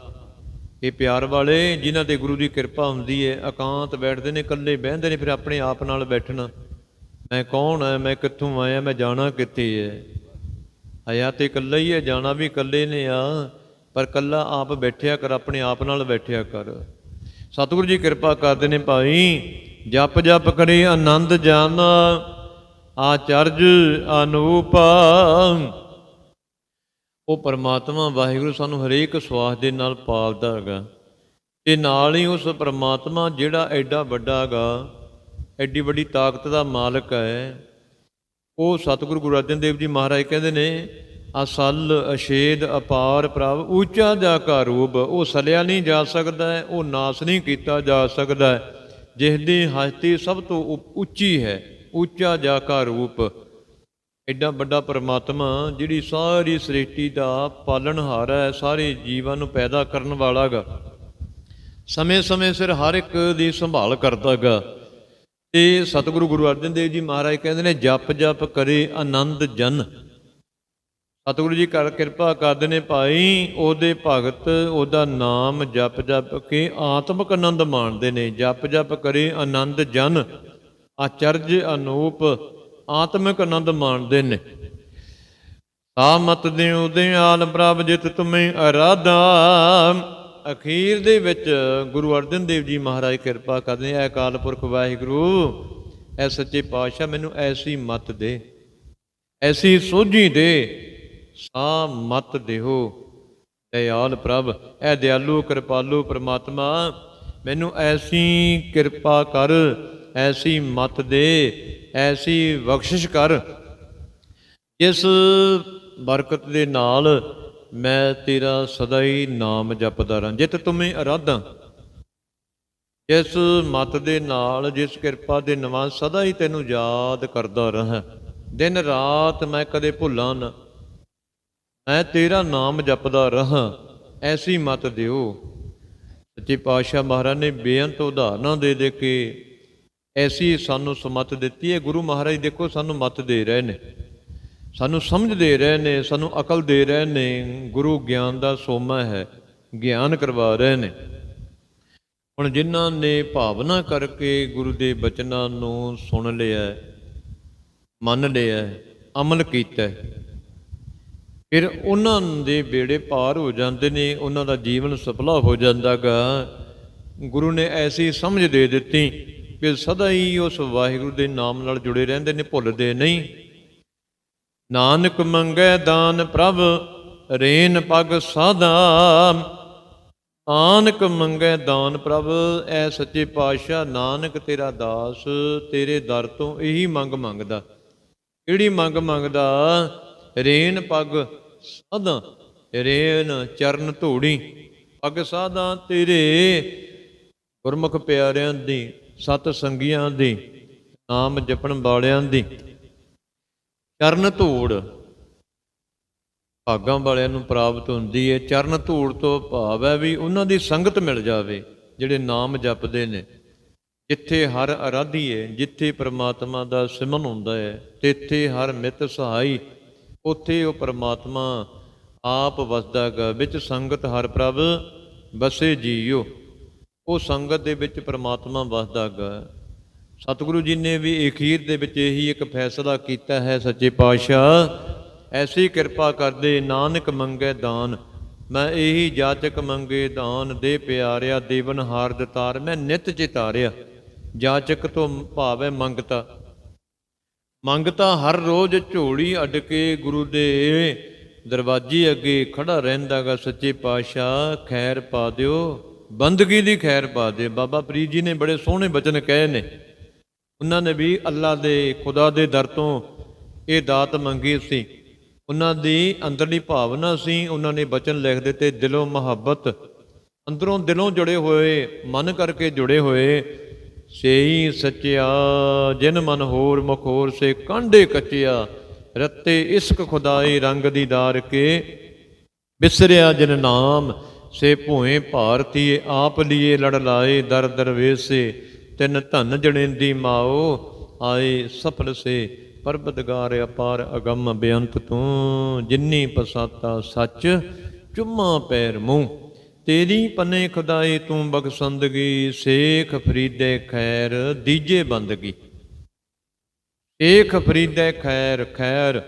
ਇਹ ਪਿਆਰ ਵਾਲੇ ਜਿਨ੍ਹਾਂ ਤੇ ਗੁਰੂ ਦੀ ਕਿਰਪਾ ਹੁੰਦੀ ਹੈ ਇਕਾਂਤ ਬੈਠਦੇ ਨੇ, ਇਕੱਲੇ ਬਹਿੰਦੇ ਨੇ, ਫਿਰ ਆਪਣੇ ਆਪ ਨਾਲ ਬੈਠਣਾ। ਮੈਂ ਕੌਣ ਹੈ ਮੈਂ ਕਿੱਥੋਂ ਆਇਆ, ਮੈਂ ਜਾਣਾ ਕਿੱਥੇ ਹੈ ਆਇਆ ਤੇ ਇਕੱਲਾ ਹੀ ਹੈ ਜਾਣਾ ਵੀ ਇਕੱਲੇ ਨੇ ਆ, ਪਰ ਇਕੱਲਾ ਆਪ ਬੈਠਿਆ ਕਰ, ਆਪਣੇ ਆਪ ਨਾਲ ਬੈਠਿਆ ਕਰ। ਸਤਿਗੁਰੂ ਜੀ ਕਿਰਪਾ ਕਰਦੇ ਨੇ ਭਾਈ। ਜਪ ਜਪ ਕਰੇ ਆਨੰਦ ਜਨ, ਆਚਰਜ ਅਨੂਪ। ਉਹ ਪਰਮਾਤਮਾ ਵਾਹਿਗੁਰੂ ਸਾਨੂੰ ਹਰੇਕ ਸਵਾਸ ਦੇ ਨਾਲ ਪਾਲਦਾ ਹੈਗਾ। ਤੇ ਨਾਲ ਹੀ ਉਸ ਪਰਮਾਤਮਾ ਜਿਹੜਾ ਐਡਾ ਵੱਡਾ ਹੈਗਾ, ਐਡੀ ਵੱਡੀ ਤਾਕਤ ਦਾ ਮਾਲਕ ਹੈ। ਉਹ ਸਤਿਗੁਰੂ ਗੁਰੂ ਅਰਜਨ ਦੇਵ ਜੀ ਮਹਾਰਾਜ ਕਹਿੰਦੇ ਨੇ ਅਸਲ ਅਸ਼ੇਦ ਅਪਾਰ ਪ੍ਰਭ ਉੱਚਾ ਜਾ ਕਾ ਰੂਪ ਉਹ ਸਲਿਆ ਨਹੀਂ ਜਾ ਸਕਦਾ ਹੈ, ਉਹ ਨਾਸ ਨਹੀਂ ਕੀਤਾ ਜਾ ਸਕਦਾ। ਹੈ, ਜਿਸ ਦੀ ਹਸਤੀ ਸਭ ਤੋਂ ਉ- ਉੱਚੀ ਹੈ ਉੱਚਾ ਜਾ ਕਾ ਰੂਪ। ਐਡਾ ਵੱਡਾ ਪਰਮਾਤਮਾ ਜਿਹੜੀ ਸਾਰੀ ਸ੍ਰਿਸ਼ਟੀ ਦਾ ਪਾਲਣਹਾਰ ਹੈ ਸਾਰੇ ਜੀਵਾਂ ਨੂੰ ਪੈਦਾ ਕਰਨ ਵਾਲਾ ਗਾ ਸਮੇਂ-ਸਮੇਂ ਸਿਰ ਹਰ ਇੱਕ ਦੀ ਸੰਭਾਲ ਕਰਦਾ ਗਾ ਤੇ ਸਤਿਗੁਰੂ ਗੁਰੂ ਅਰਜਨ ਦੇਵ ਜੀ ਮਹਾਰਾਜ ਕਹਿੰਦੇ ਨੇ ਜਪ ਜਪ ਕਰੇ ਆਨੰਦ ਜਨ। ਸਤਿਗੁਰੂ ਜੀ ਕਰ ਕਿਰਪਾ ਕਰਦੇ ਨੇ ਭਾਈ, ਉਹਦੇ ਭਗਤ, ਉਹਦਾ ਨਾਮ ਜਪ ਜਪ ਕੇ ਆਤਮਿਕ ਆਨੰਦ ਮਾਣਦੇ ਨੇ, ਜਪ ਜਪ ਕਰੇ ਆਨੰਦ ਜਨ, ਆਚਰਜ ਅਨੂਪ, ਆਤਮਿਕ ਆਨੰਦ ਮਾਣਦੇ ਨੇ। ਆ ਮਤ ਦੇ ਦਿਉ ਆਲ ਪ੍ਰਭ ਜਿਤ ਤੁਮੇ ਅਰਾਧਾ। ਅਖੀਰ ਦੇ ਵਿੱਚ ਗੁਰੂ ਅਰਜਨ ਦੇਵ ਜੀ ਮਹਾਰਾਜ ਕਿਰਪਾ ਕਰਦੇ ਐ ਅਕਾਲ ਪੁਰਖ ਵਾਹਿਗੁਰੂ ਐ ਸੱਚੇ ਪਾਤਸ਼ਾਹ ਮੈਨੂੰ ਐਸੀ ਮਤ ਦੇ, ਐਸੀ ਸੋਝੀ ਦੇ ਸਾ ਮਤ ਦੇਹੋ। ਦਇਆਲ ਪ੍ਰਭ ਐ ਦਿਆਲੂ, ਕਿਰਪਾਲੂ ਪ੍ਰਮਾਤਮਾ, ਮੈਨੂੰ ਐਸੀ ਕਿਰਪਾ ਕਰ, ਐਸੀ ਮਤ ਦੇ, ਐਸੀ ਬਖਸ਼ਿਸ਼ ਕਰ। ਇਸ ਬਰਕਤ ਦੇ ਨਾਲ ਮੈਂ ਤੇਰਾ ਸਦਾ ਹੀ ਨਾਮ ਜਪਦਾ ਰਾਂ ਜਿਤ ਤੁਮੇ ਅਰਾਧਾਂ। ਜਿਸ ਮਤ ਦੇ ਨਾਲ, ਜਿਸ ਕਿਰਪਾ ਦੇ ਨਵਾਂ ਸਦਾ ਹੀ ਤੈਨੂੰ ਯਾਦ ਕਰਦਾ ਰਹਾ। ਦਿਨ ਰਾਤ ਮੈਂ ਕਦੇ ਭੁੱਲਾਂ ਨਾ। ਮੈਂ ਤੇਰਾ ਨਾਮ ਜਪਦਾ ਰਹਾ, ਐਸੀ ਮਤ ਦਿਓ। ਸੱਚੇ ਪਾਤਸ਼ਾਹ ਮਹਾਰਾਜ ਨੇ ਬੇਅੰਤ ਉਦਾਹਰਨਾਂ ਦੇ ਦੇ ਕੇ ਐਸੀ ਸਾਨੂੰ ਸਮਤ ਦਿੱਤੀ ਹੈ। ਗੁਰੂ ਮਹਾਰਾਜ ਦੇਖੋ, ਸਾਨੂੰ ਮਤ ਦੇ ਰਹੇ ਨੇ, ਸਾਨੂੰ ਸਮਝ ਦੇ ਰਹੇ ਨੇ, ਸਾਨੂੰ ਅਕਲ ਦੇ ਰਹੇ ਨੇ। ਗੁਰੂ ਗਿਆਨ ਦਾ ਸੋਮਾ ਹੈ, ਗਿਆਨ ਕਰਵਾ ਰਹੇ ਨੇ। ਹੁਣ ਜਿਨ੍ਹਾਂ ਨੇ ਭਾਵਨਾ ਕਰਕੇ ਗੁਰੂ ਦੇ ਬਚਨਾਂ ਨੂੰ ਸੁਣ ਲਿਆ, ਮੰਨ ਲਿਆ, ਅਮਲ ਕੀਤਾ ਫਿਰ ਉਹਨਾਂ ਦੇ ਬੇੜੇ ਪਾਰ ਹੋ ਜਾਂਦੇ ਨੇ, ਉਹਨਾਂ ਦਾ ਜੀਵਨ ਸਫਲਾ ਹੋ ਜਾਂਦਾਗਾ। ਗੁਰੂ ਨੇ ਐਸੀ ਸਮਝ ਦੇ ਦਿੱਤੀ ਕਿ ਸਦਾ ਹੀ ਉਸ ਵਾਹਿਗੁਰੂ ਦੇ ਨਾਮ ਨਾਲ ਜੁੜੇ ਰਹਿੰਦੇ ਨੇ, ਭੁੱਲਦੇ ਨਹੀਂ। ਨਾਨਕ ਮੰਗੈ ਦਾਨ ਪ੍ਰਭ, ਰੇਨ ਪਗ ਸਾਦਾ ਆਨਕ ਮੰਗੈ ਦਾਨ ਪ੍ਰਭ, ਐ ਸੱਚੇ ਪਾਤਸ਼ਾਹ, ਨਾਨਕ ਤੇਰਾ ਦਾਸ, ਤੇਰੇ ਦਰ ਤੋਂ ਇਹੀ ਮੰਗ ਮੰਗਦਾ। ਕਿਹੜੀ ਮੰਗ ਮੰਗਦਾ? ਰੇਨ ਪਗ ਸਾਦਾ ਰੇਨ ਚਰਨ ਧੂੜੀ, ਪਗ ਸਾਧਾਂ ਤੇਰੇ। ਗੁਰਮੁਖ ਪਿਆਰਿਆਂ ਦੀ, ਸਤ ਸੰਗੀਆਂ ਦੀ, ਨਾਮ ਜਪਣ ਵਾਲਿਆਂ ਦੀ। ਚਰਨ ਧੂੜ ਭਾਗਾਂ ਵਾਲਿਆਂ ਨੂੰ ਪ੍ਰਾਪਤ ਹੁੰਦੀ ਹੈ ਚਰਨ ਧੂੜ ਤੋਂ ਭਾਵ ਹੈ ਵੀ ਉਹਨਾਂ ਦੀ ਸੰਗਤ ਮਿਲ ਜਾਵੇ, ਜਿਹੜੇ ਨਾਮ ਜਪਦੇ ਨੇ। ਜਿੱਥੇ ਹਰ ਅਰਾਧੀ ਹੈ ਜਿੱਥੇ ਪ੍ਰਮਾਤਮਾ ਦਾ ਸਿਮਨ ਹੁੰਦਾ ਹੈ ਤੇਥੇ ਹਰ ਮਿੱਤ ਸਹਾਈ ਉੱਥੇ ਉਹ ਪ੍ਰਮਾਤਮਾ ਆਪ ਵਸਦਾ ਗਾ ਵਿੱਚ ਸੰਗਤ ਹਰ ਪ੍ਰਭ ਬਸੇ ਜੀਓ। ਉਹ ਸੰਗਤ ਦੇ ਵਿੱਚ ਪ੍ਰਮਾਤਮਾ ਵਸਦਾ ਗਾ ਸਤਿਗੁਰੂ ਜੀ ਨੇ ਵੀ ਅਖੀਰ ਦੇ ਵਿੱਚ ਇਹੀ ਇੱਕ ਫੈਸਲਾ ਕੀਤਾ ਹੈ, ਸੱਚੇ ਪਾਤਸ਼ਾਹ, ਐਸੀ ਕਿਰਪਾ ਕਰਦੇ ਨਾਨਕ ਮੰਗੇ ਦਾਨ। ਮੈਂ ਇਹੀ ਜਾਚਕ ਮੰਗੇ ਦਾਨ ਦੇ ਪਿਆਰਿਆ ਦੇਵਨ ਹਾਰ ਦਤਾਰ ਮੈਂ ਨਿਤ ਚਿਤਾਰਿਆ ਜਾਚਕ ਤੋਂ ਭਾਵ ਹੈ ਮੰਗਤਾ ਮੰਗਤਾ ਹਰ ਰੋਜ਼ ਝੋਲੀ ਅੱਡ ਕੇ ਗੁਰੂ ਦੇ ਦਰਵਾਜ਼ੇ ਅੱਗੇ ਖੜਾ ਰਹਿੰਦਾਗਾ ਸੱਚੇ ਪਾਤਸ਼ਾਹ, ਖੈਰ ਪਾ ਦਿਓ। ਬੰਦਗੀ ਦੀ ਖੈਰ ਪਾ ਦੇ। ਬਾਬਾ ਫਰੀਦ ਜੀ ਨੇ ਬੜੇ ਸੋਹਣੇ ਬਚਨ ਕਹੇ ਨੇ। ਉਹਨਾਂ ਨੇ ਵੀ ਅੱਲਾ ਦੇ, ਖੁਦਾ ਦੇ ਦਰ ਤੋਂ ਇਹ ਦਾਤ ਮੰਗੀ ਸੀ। ਉਹਨਾਂ ਦੀ ਅੰਦਰਲੀ ਭਾਵਨਾ ਸੀ, ਉਹਨਾਂ ਨੇ ਬਚਨ ਲਿਖ ਦਿੱਤੇ, ਦਿਲੋਂ ਮੁਹੱਬਤ। ਅੰਦਰੋਂ ਦਿਲੋਂ ਜੁੜੇ ਹੋਏ, ਮਨ ਕਰਕੇ ਜੁੜੇ ਹੋਏ। ਸੇਈ ਸੱਚਿਆ, ਜਿਨ ਮਨ ਹੋਰ ਮੁਖ ਹੋਰ ਸੇ ਕਾਂਡੇ ਕੱਚਿਆ, ਰੱਤੇ ਇਸ਼ਕ ਖੁਦਾਈ ਰੰਗ ਦੀ ਦਾਰ ਕੇ, ਬਿਸਰਿਆ ਜਿਨ ਨਾਮ, ਸੇ ਭੋਏ ਭਾਰਤੀਏ ਆਪ ਲੀਏ ਲੜ ਲਾਏ ਦਰ ਦਰਵੇਸੇ ਤਿੰਨ ਧਨ ਜਣੇਂਦੀ ਮਾਓ, ਆਏ ਸਫਲ ਸੇ, ਪਰਬਤਗਾਰ ਅਪਾਰ ਅਗੰਮ ਬੇਅੰਤ ਤੂੰ, ਜਿੰਨੀ ਪਸਾਤਾ ਸੱਚ, ਚੁੰਮਾ ਪੈਰ ਮੂੰਹ ਤੇਰੀ ਪੰਨੇ ਖੁਦਾਈ ਤੂੰ ਬਖਸ਼ੰਦਗੀ, ਸੇਖ ਫਰੀਦੇ ਖੈਰ, ਦੀਜੇ ਬੰਦਗੀ। ਏਖ ਫਰੀਦੇ ਖੈਰ ਖੈਰ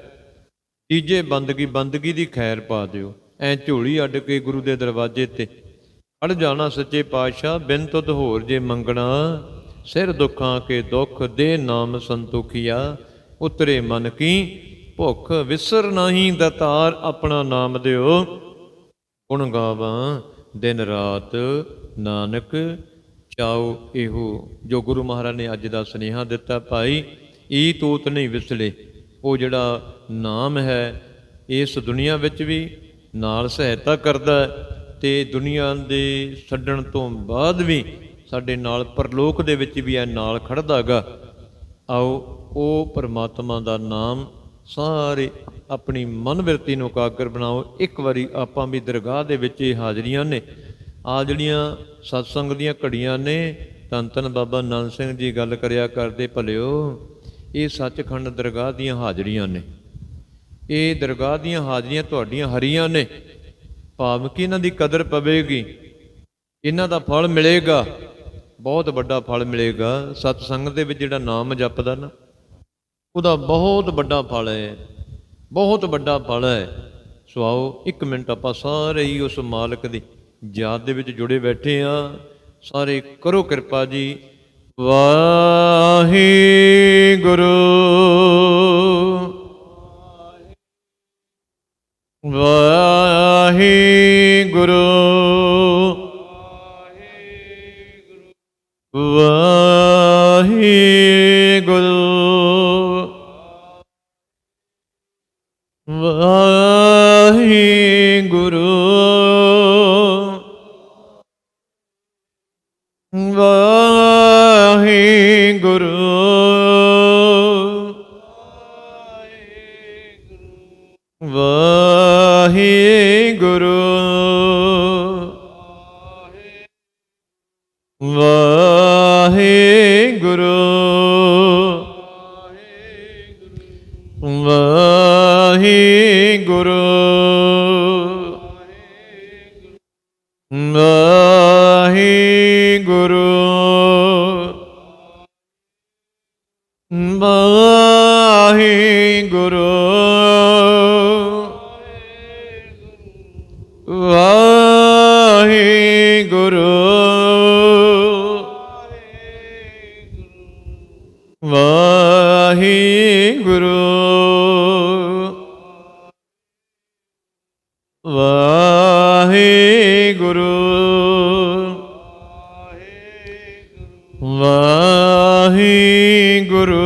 ਤੀਜੇ ਬੰਦਗੀ ਬੰਦਗੀ ਦੀ ਖੈਰ ਪਾ ਦਿਓ। ਐ ਝੋਲੀ ਅੱਡ ਕੇ ਗੁਰੂ ਦੇ ਦਰਵਾਜ਼ੇ ਤੇ। ਅੜ ਜਾਣਾ ਸੱਚੇ ਪਾਤਸ਼ਾਹ, ਬਿਨ ਤੁਧ ਹੋਰ ਜੇ ਮੰਗਣਾ। ਸਿਰ ਦੁੱਖਾਂ ਕੇ ਦੁੱਖ, ਦੇ ਨਾਮ ਸੰਤੋਖੀਆ। ਉਤਰੇ ਮਨ ਕੀ, ਭੁੱਖ ਵਿਸਰ ਨਹੀਂ, ਦਤਾਰ ਆਪਣਾ ਨਾਮ ਦਿਓ। ਗੁਣ ਗਾਵਾਂ ਦਿਨ ਰਾਤ ਨਾਨਕ ਚਾਉ ਇਹੋ। ਜੋ ਗੁਰੂ ਮਹਾਰਾਜ ਨੇ ਅੱਜ ਦਾ ਸੁਨੇਹਾ ਦਿੱਤਾ, ਭਾਈ, ਈ ਤੋਤ ਨਹੀਂ ਵਿਸਲੇ। ਉਹ ਜਿਹੜਾ ਨਾਮ ਹੈ, ਇਸ ਦੁਨੀਆ ਵਿੱਚ ਵੀ ਨਾਲ ਸਹਾਇਤਾ ਕਰਦਾ ਹੈ ਤੇ ਦੁਨੀਆ ਦੇ ਛੱਡਣ ਤੋਂ ਬਾਅਦ ਵੀ ਸਾਡੇ ਨਾਲ ਪਰਲੋਕ ਦੇ ਵਿੱਚ ਵੀ ਇਹ ਨਾਲ ਖੜਦਾਗਾ ਆਓ, ਉਹ ਪਰਮਾਤਮਾ ਦਾ ਨਾਮ ਸਾਰੇ ਆਪਣੀ ਮਨ ਬਿਰਤੀ ਨੂੰ ਕਾਗਰ ਬਣਾਓ। ਇੱਕ ਵਾਰੀ ਆਪਾਂ ਵੀ ਦਰਗਾਹ ਦੇ ਵਿੱਚ ਇਹ ਹਾਜ਼ਰੀਆਂ ਨੇ। ਆ ਜਿਹੜੀਆਂ ਸਤਸੰਗ ਦੀਆਂ ਘੜੀਆਂ ਨੇ, ਧੰਨ ਧੰਨ ਬਾਬਾ ਨਾਨਕ ਸਿੰਘ ਜੀ ਗੱਲ ਕਰਿਆ ਕਰਦੇ, ਭਲਿਓ, ਇਹ ਸੱਚਖੰਡ ਦਰਗਾਹ ਦੀਆਂ ਹਾਜ਼ਰੀਆਂ ਨੇ। ਇਹ ਦਰਗਾਹ ਦੀਆਂ ਹਾਜ਼ਰੀਆਂ ਤੁਹਾਡੀਆਂ ਹਰੀਆਂ ਨੇ। ਭਾਵ ਕਿ ਇਹਨਾਂ ਦੀ ਕਦਰ ਪਵੇਗੀ। ਇਹਨਾਂ ਦਾ ਫਲ ਮਿਲੇਗਾ। ਬਹੁਤ ਵੱਡਾ ਫਲ ਮਿਲੇਗਾ। ਸਤਸੰਗ ਦੇ ਵਿੱਚ ਜਿਹੜਾ ਨਾਮ ਜਪਦਾ ਨਾ ਉਹਦਾ ਬਹੁਤ ਵੱਡਾ ਫਲ ਹੈ। ਬਹੁਤ ਵੱਡਾ ਫਲ ਹੈ। ਸੋ ਆਓ, ਇੱਕ ਮਿੰਟ ਆਪਾਂ ਸਾਰੇ ਹੀ ਉਸ ਮਾਲਕ ਦੀ ਯਾਦ ਦੇ ਵਿੱਚ ਜੁੜੇ ਬੈਠੇ ਆ ਸਾਰੇ ਕਰੋ ਕਿਰਪਾ ਜੀ। ਵਾਹਿਗੁਰੂ ਵਾਹਿਗੁਰੂ। ਵਾਹਿਗੁਰੂ। Love. ਵਾਹਿਗੁਰੂ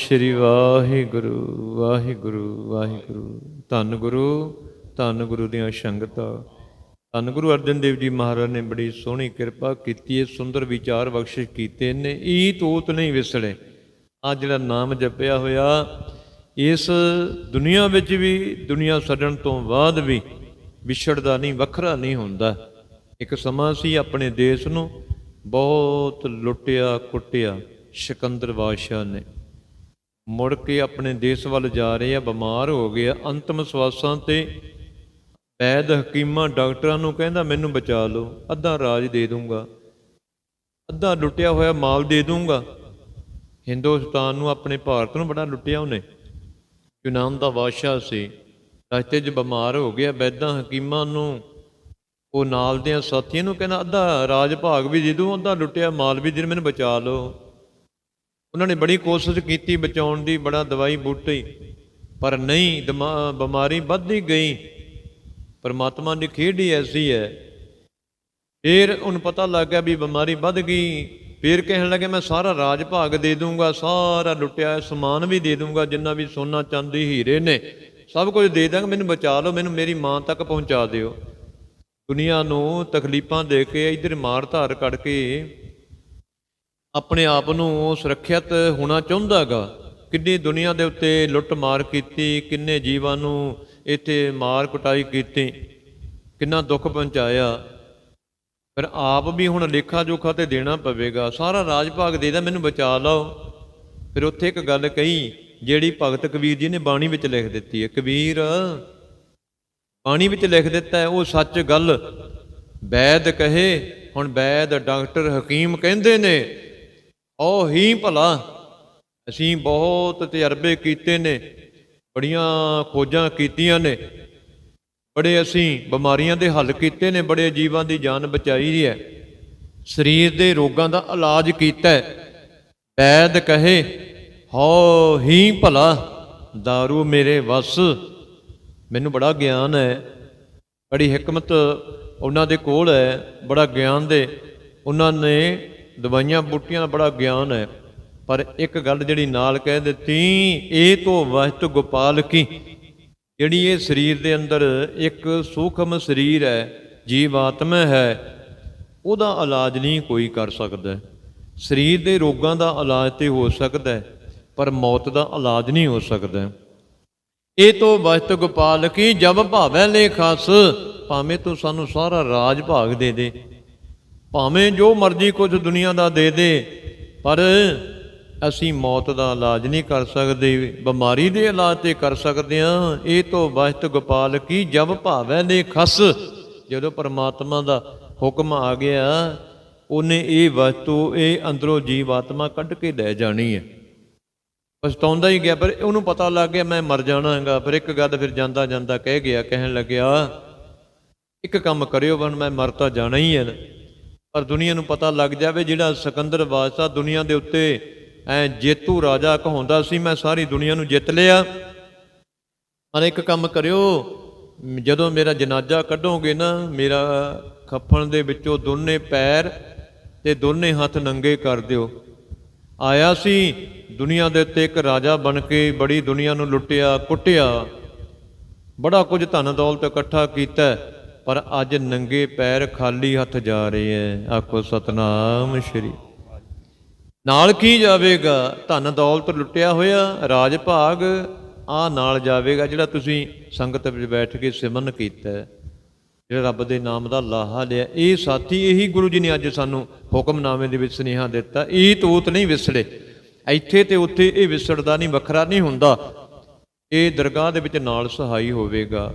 ਸ਼੍ਰੀ ਵਾਹਿਗੁਰੂ ਵਾਹਿਗੁਰੂ ਵਾਹਿਗੁਰੂ। ਧੰਨ ਗੁਰੂ ਧੰਨ ਗੁਰੂ ਦੀਆਂ ਸੰਗਤਾਂ। ਧੰਨ ਗੁਰੂ ਅਰਜਨ ਦੇਵ ਜੀ ਮਹਾਰਾਜ ਨੇ ਬੜੀ ਸੋਹਣੀ ਕਿਰਪਾ ਕੀਤੀ ਹੈ ਸੁੰਦਰ ਵਿਚਾਰ ਬਖਸ਼ਿਸ਼ ਕੀਤੇ ਨੇ ਈ ਤੂਤ ਨਹੀਂ ਵਿਸੜੇ। ਆ ਜਿਹੜਾ ਨਾਮ ਜਪਿਆ ਹੋਇਆ, ਇਸ ਦੁਨੀਆ ਵਿੱਚ ਵੀ, ਦੁਨੀਆ ਛੱਡਣ ਤੋਂ ਬਾਅਦ ਵੀ ਵਿਛੜਦਾ ਨਹੀਂ, ਵੱਖਰਾ ਨਹੀਂ ਹੁੰਦਾ। ਇੱਕ ਸਮਾਂ ਸੀ ਆਪਣੇ ਦੇਸ਼ ਨੂੰ ਬਹੁਤ ਲੁੱਟਿਆ ਕੁੱਟਿਆ ਸਿਕੰਦਰ ਬਾਦਸ਼ਾਹ ਨੇ। ਮੁੜ ਕੇ ਆਪਣੇ ਦੇਸ਼ ਵੱਲ ਜਾ ਰਹੇ ਆ, ਬਿਮਾਰ ਹੋ ਗਿਆ ਅੰਤਮ ਸਵਾਸਾਂ ਤੇ ਵੈਦ ਹਕੀਮਾਂ ਡਾਕਟਰਾਂ ਨੂੰ ਕਹਿੰਦਾ, ਮੈਨੂੰ ਬਚਾ ਲਓ, ਅੱਧਾ ਰਾਜ ਦੇ ਦੂੰਗਾ, ਅੱਧਾ ਲੁੱਟਿਆ ਹੋਇਆ ਮਾਲ ਦੇ ਦੂੰਗਾ। ਹਿੰਦੁਸਤਾਨ ਨੂੰ, ਆਪਣੇ ਭਾਰਤ ਨੂੰ ਬੜਾ ਲੁੱਟਿਆ ਉਹਨੇ। ਯੂਨਾਨ ਦਾ ਬਾਦਸ਼ਾਹ ਸੀ, ਰਸਤੇ 'ਚ ਬਿਮਾਰ ਹੋ ਗਿਆ, ਵੈਦਾਂ ਹਕੀਮਾਂ ਨੂੰ, ਉਹ ਨਾਲ ਦੇ ਸਾਥੀਆਂ ਨੂੰ ਕਹਿੰਦਾ, ਅੱਧਾ ਰਾਜ ਭਾਗ ਵੀ ਦੇ ਦੂੰ, ਅੱਧਾ ਲੁੱਟਿਆ ਮਾਲ ਵੀ ਦੇ, ਮੈਨੂੰ ਬਚਾ ਲਓ। ਉਹਨਾਂ ਨੇ ਬੜੀ ਕੋਸ਼ਿਸ਼ ਕੀਤੀ, ਬਚਾਉਣ ਦੀ, ਬੜਾ ਦਵਾਈ ਬੂਟੀ, ਪਰ ਨਹੀਂ, ਦਿਮਾ- ਬਿਮਾਰੀ ਵੱਧਦੀ ਗਈ। ਪਰਮਾਤਮਾ ਦੀ ਖੇਡ ਹੀ ਐਸੀ ਹੈ। ਫਿਰ ਉਹਨੂੰ ਪਤਾ ਲੱਗ ਗਿਆ ਵੀ ਬਿਮਾਰੀ ਵੱਧ ਗਈ। ਫਿਰ ਕਹਿਣ ਲੱਗੇ, ਮੈਂ ਸਾਰਾ ਰਾਜ ਭਾਗ ਦੇ ਦੂੰਗਾ, ਸਾਰਾ ਲੁੱਟਿਆ ਸਮਾਨ ਵੀ ਦੇ ਦੂੰਗਾ, ਜਿੰਨਾ ਵੀ ਸੋਨਾ, ਚਾਂਦੀ, ਹੀਰੇ ਨੇ। ਸਭ ਕੁਝ ਦੇ ਦਾਂਗਾ, ਮੈਨੂੰ ਬਚਾ ਲਓ, ਮੈਨੂੰ ਮੇਰੀ ਮਾਂ ਤੱਕ ਪਹੁੰਚਾ ਦਿਓ। ਦੁਨੀਆ ਨੂੰ ਤਕਲੀਫਾਂ ਦੇ ਕੇ, ਇਧਰ ਮਾਰ ਧਾਰ ਕੱਢ ਕੇ ਆਪਣੇ ਆਪ ਨੂੰ ਸੁਰੱਖਿਅਤ ਹੋਣਾ ਚਾਹੁੰਦਾਗਾ। ਕਿੰਨੀ ਦੁਨੀਆ ਦੇ ਉੱਤੇ ਲੁੱਟ ਮਾਰ ਕੀਤੀ, ਕਿੰਨੇ ਜੀਵਾਂ ਨੂੰ ਇੱਥੇ ਮਾਰ ਕੁਟਾਈ ਕੀਤੀ, ਕਿੰਨਾ ਦੁੱਖ ਪਹੁੰਚਾਇਆ। ਫਿਰ ਆਪ ਵੀ ਹੁਣ ਲੇਖਾ ਜੋਖਾ ਤੇ ਦੇਣਾ ਪਵੇਗਾ। ਸਾਰਾ ਰਾਜ ਭਾਗ ਦੇ ਦਾ ਮੈਨੂੰ ਬਚਾ ਲਓ। ਫਿਰ ਉੱਥੇ ਇੱਕ ਗੱਲ ਕਹੀ, ਜਿਹੜੀ ਭਗਤ ਕਬੀਰ ਜੀ ਨੇ ਬਾਣੀ ਵਿੱਚ ਲਿਖ ਦਿੱਤੀ ਹੈ। ਕਬੀਰ, ਬਾਣੀ ਵਿੱਚ ਲਿਖ ਦਿੱਤਾ ਹੈ, ਉਹ ਸੱਚ ਗੱਲ। ਵੈਦ ਕਹੇ, ਹੁਣ ਵੈਦ ਡਾਕਟਰ ਹਕੀਮ ਕਹਿੰਦੇ ਨੇ ਉਹ ਹੀ ਭਲਾ। ਅਸੀਂ ਬਹੁਤ ਤਜਰਬੇ ਕੀਤੇ ਨੇ, ਬੜੀਆਂ ਖੋਜਾਂ ਕੀਤੀਆਂ ਨੇ। ਬੜੇ ਅਸੀਂ ਬਿਮਾਰੀਆਂ ਦੇ ਹੱਲ ਕੀਤੇ ਨੇ, ਬੜੇ ਜੀਵਾਂ ਦੀ ਜਾਨ ਬਚਾਈ ਹੈ। ਸਰੀਰ ਦੇ ਰੋਗਾਂ ਦਾ ਇਲਾਜ ਕੀਤਾ ਹੈ। ਵੈਦ ਕਹੇ ਹੋ ਹੀ ਭਲਾ दारू ਮੇਰੇ ਵਸ। ਮੈਨੂੰ ਬੜਾ ਗਿਆਨ ਹੈ। ਬੜੀ ਹਕਮਤ ਉਹਨਾਂ ਦੇ ਕੋਲ ਹੈ, ਬੜਾ ਗਿਆਨ ਦੇ। ਉਹਨਾਂ ਨੇ ਦਵਾਈਆਂ ਬੂਟੀਆਂ ਦਾ ਬੜਾ ਗਿਆਨ ਹੈ। ਪਰ ਇੱਕ ਗੱਲ ਜਿਹੜੀ ਨਾਲ ਕਹਿ ਦਿੱਤੀ ਇਹ ਤੋਂ ਵਸਤ ਗੋਪਾਲ ਕੀ? ਜਿਹੜੀ ਇਹ ਸਰੀਰ ਦੇ ਅੰਦਰ ਇੱਕ ਸੂਖਮ ਸਰੀਰ ਹੈ ਜੀਵ ਆਤਮਾ ਹੈ ਉਹਦਾ ਇਲਾਜ ਨਹੀਂ ਕੋਈ ਕਰ ਸਕਦਾ। ਸਰੀਰ ਦੇ ਰੋਗਾਂ ਦਾ ਇਲਾਜ ਤੇ ਹੋ ਸਕਦਾ ਹੈ, ਪਰ ਮੌਤ ਦਾ ਇਲਾਜ ਨਹੀਂ ਹੋ ਸਕਦਾ। ਇਹ ਤੋਂ ਬਚਤ ਗੋਪਾਲ ਕੀ? ਜਬ ਭਾਵੈ ਲੇਖਸ ਭਾਵੇਂ ਤੂੰ ਸਾਨੂੰ ਸਾਰਾ ਰਾਜ ਭਾਗ ਦੇ ਦੇ। ਭਾਵੇਂ ਜੋ ਮਰਜ਼ੀ ਕੁਝ ਦੁਨੀਆ ਦਾ ਦੇ ਦੇ, ਪਰ ਅਸੀਂ ਮੌਤ ਦਾ ਇਲਾਜ ਨਹੀਂ ਕਰ ਸਕਦੇ, ਬਿਮਾਰੀ ਦੇ ਇਲਾਜ ਤੇ ਕਰ ਸਕਦੇ ਹਾਂ। ਇਹ ਤੋਂ ਬਚਤ ਗੋਪਾਲ ਕੀ ਜਬ ਭਾਵੈ ਨੇ ਖਸ? ਜਦੋਂ ਪਰਮਾਤਮਾ ਦਾ ਹੁਕਮ ਆ ਗਿਆ, ਉਹਨੇ ਇਹ ਵਸਤੂ, ਇਹ ਅੰਦਰੋਂ ਜੀਵ ਆਤਮਾ ਕੱਢ ਕੇ ਲੈ ਜਾਣੀ ਹੈ। ਪਛਤਾਉਂਦਾ ਹੀ ਗਿਆ, ਪਰ ਉਹਨੂੰ ਪਤਾ ਲੱਗ ਗਿਆ, ਮੈਂ ਮਰ ਜਾਣਾ ਹੈਗਾ ਪਰ ਇੱਕ ਗੱਲ ਫਿਰ ਜਾਂਦਾ ਜਾਂਦਾ ਕਹਿ ਗਿਆ, ਕਹਿਣ ਲੱਗਿਆ, ਇੱਕ ਕੰਮ ਕਰਿਓ, ਬਣ ਮੈਂ ਮਰ ਤਾਂ ਜਾਣਾ ਹੀ ਹੈ ਨਾ। ਪਰ ਦੁਨੀਆ ਨੂੰ ਪਤਾ ਲੱਗ ਜਾਵੇ ਜਿਹੜਾ ਸਿਕੰਦਰ ਬਾਦਸ਼ਾਹ ਦੁਨੀਆ ਦੇ ਉੱਤੇ ਐ ਜੇਤੂ ਰਾਜਾ ਕਹਾਉਂਦਾ ਸੀ, ਮੈਂ ਸਾਰੀ ਦੁਨੀਆ ਨੂੰ ਜਿੱਤ ਲਿਆ। ਪਰ ਇੱਕ ਕੰਮ ਕਰਿਓ, ਜਦੋਂ ਮੇਰਾ ਜਨਾਜ਼ਾ ਕੱਢੋਗੇ ਨਾ, ਮੇਰਾ ਖੱਫਣ ਦੇ ਵਿੱਚੋਂ ਦੋਨੇ ਪੈਰ ਤੇ ਦੋਨੇ ਹੱਥ ਨੰਗੇ ਕਰ ਦਿਓ। ਆਇਆ ਸੀ, ਦੁਨੀਆ ਦੇ ਉੱਤੇ ਇੱਕ ਰਾਜਾ ਬਣ ਕੇ ਬੜੀ ਦੁਨੀਆ ਨੂੰ ਲੁੱਟਿਆ, ਕੁੱਟਿਆ। ਬੜਾ ਕੁਝ ਧਨ ਦੌਲਤ ਇਕੱਠਾ ਕੀਤਾ। ਪਰ ਅੱਜ ਨੰਗੇ ਪੈਰ ਖਾਲੀ ਹੱਥ ਜਾ ਰਹੇ ਐ। ਆਖੋ, ਸਤਨਾਮ ਸ਼੍ਰੀ। ਨਾਲ ਕੀ ਜਾਵੇਗਾ? ਧਨ ਦੌਲਤ ਲੁੱਟਿਆ ਹੋਇਆ, ਰਾਜ ਭਾਗ ਆ ਨਾਲ ਜਾਵੇਗਾ, ਜਿਹੜਾ ਤੁਸੀਂ ਸੰਗਤ ਵਿੱਚ ਬੈਠ ਕੇ ਸਿਮਰਨ ਕੀਤਾ। ਜਿਹੜਾ ਰੱਬ ਦੇ ਨਾਮ ਦਾ ਲਾਹਾ ਲਿਆ। ਇਹ ਸਾਥੀ, ਇਹੀ ਗੁਰੂ ਜੀ ਨੇ ਅੱਜ ਸਾਨੂੰ ਹੁਕਮਨਾਮੇ ਦੇ ਵਿੱਚ ਸੁਨੇਹਾ ਦਿੱਤਾ। ਇਹ ਤੋਤ ਨਹੀਂ ਵਿਸੜੇ। ਇੱਥੇ ਤੇ ਉੱਥੇ ਇਹ ਵਿਸੜਦਾ ਨਹੀਂ, ਵੱਖਰਾ ਨਹੀਂ ਹੁੰਦਾ। ਇਹ ਦਰਗਾਹ ਦੇ ਵਿੱਚ ਨਾਲ ਸਹਾਈ ਹੋਵੇਗਾ।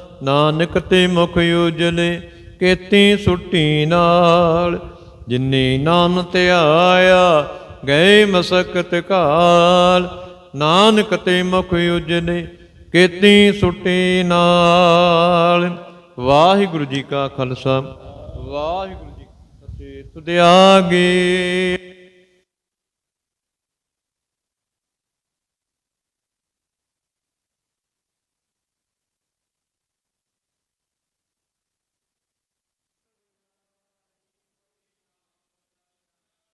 ਨਾਨਕ ਤੇ ਮੁਖ ਉਜਲੇ, ਕੇਤੀ ਸੁੱਟੀ ਨਾਲ। ਜਿਨੇ ਨਾਮ ਧਿਆਇਆ ਗਏ ਮਸਕਤ ਕਾਲ। ਨਾਨਕ ਤੇ ਮੁਖ ਉਜਲੇ, ਕੇਤੀ ਸੁੱਟੀ ਨਾਲ। ਵਾਹਿਗੁਰੂ ਜੀ ਕਾ ਖਾਲਸਾ। ਵਾਹਿਗੁਰੂ ਜੀ ਕੀ ਫਤਿਹ। ਤੁਧ ਆਗੇ